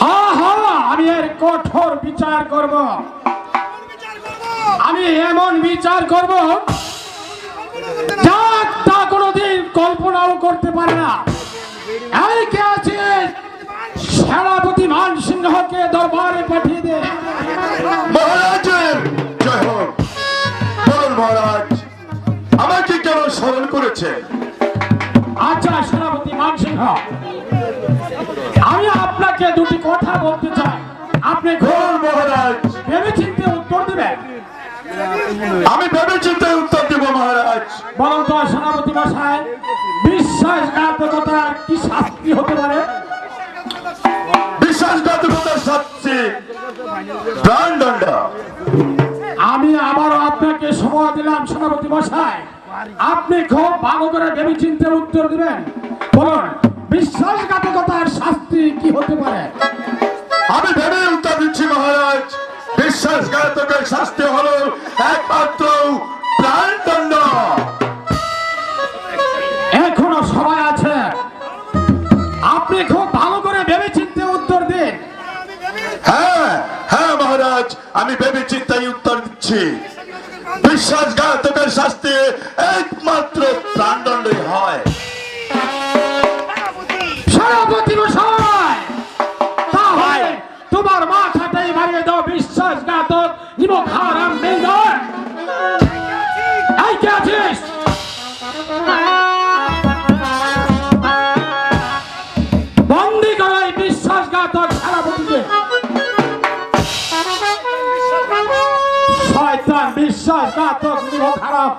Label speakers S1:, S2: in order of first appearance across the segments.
S1: হ্যাঁ হ্যাঁ আমি এর কঠোর বিচার করব। আমি এমন বিচার করব যা তা কোনোদিন কল্পনাও করতে পারে না। এই কে আছে? সেনাপতি মান সিংহকে দরবারে পাঠিয়ে দে।
S2: মহারাজের জয় হোক। বলুন মহারাজ আমাকে কেন স্মরণ করেছে
S1: আচ্ছা সেনাপতি মান সিংহ। আপনাকে দুটি কথা বলতে চাই আপনি ঘোর
S2: মহারাজ।
S1: ভেবে চিন্তে উত্তর দেবেন?
S2: আমি ভেবে চিন্তে উত্তর দেব মহারাজ।
S1: বরং তো সেনাপতি মশাই বিশ্বাসঘাতকতার কি শাস্তি হতে পারে?
S2: বিশ্বাসঘাতকতার শাস্তি? প্রাণদণ্ড
S1: আমি আবারও আপনাকে সময় দিলাম সেনাপতি মশাই। আপনি খুব ভালো করে ভেবে চিন্তে উত্তর দিবেন। বলুন বিশ্বাসঘাতকতার শাস্তি কি হতে পারে?
S2: আমি ভেবে উত্তর দিচ্ছি মহারাজ। বিশ্বাসঘাতকের শাস্তি হলো একমাত্র প্রাণদণ্ড
S1: এখনও সময় আছে। আপনি খুব ভালো করে ভেবে চিন্তে উত্তর দিন।
S2: হ্যাঁ হ্যাঁ মহারাজ আমি ভেবে চিন্তায় উত্তর দিচ্ছি। বিশ্বাসঘাতকের শাস্তি একমাত্র প্রাণদণ্ডই হয়।
S1: নিমক হারাম হারাম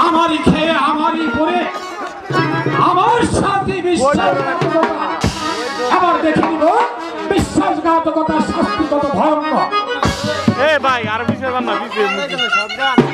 S1: আমারই খেয়ে আমারই পরে আমার সাথে বিশ্বাসঘাতকতা আবার দেখে নিব। বিশ্বাসঘাতকতার
S3: ভাই আর বিষয় না বিষয়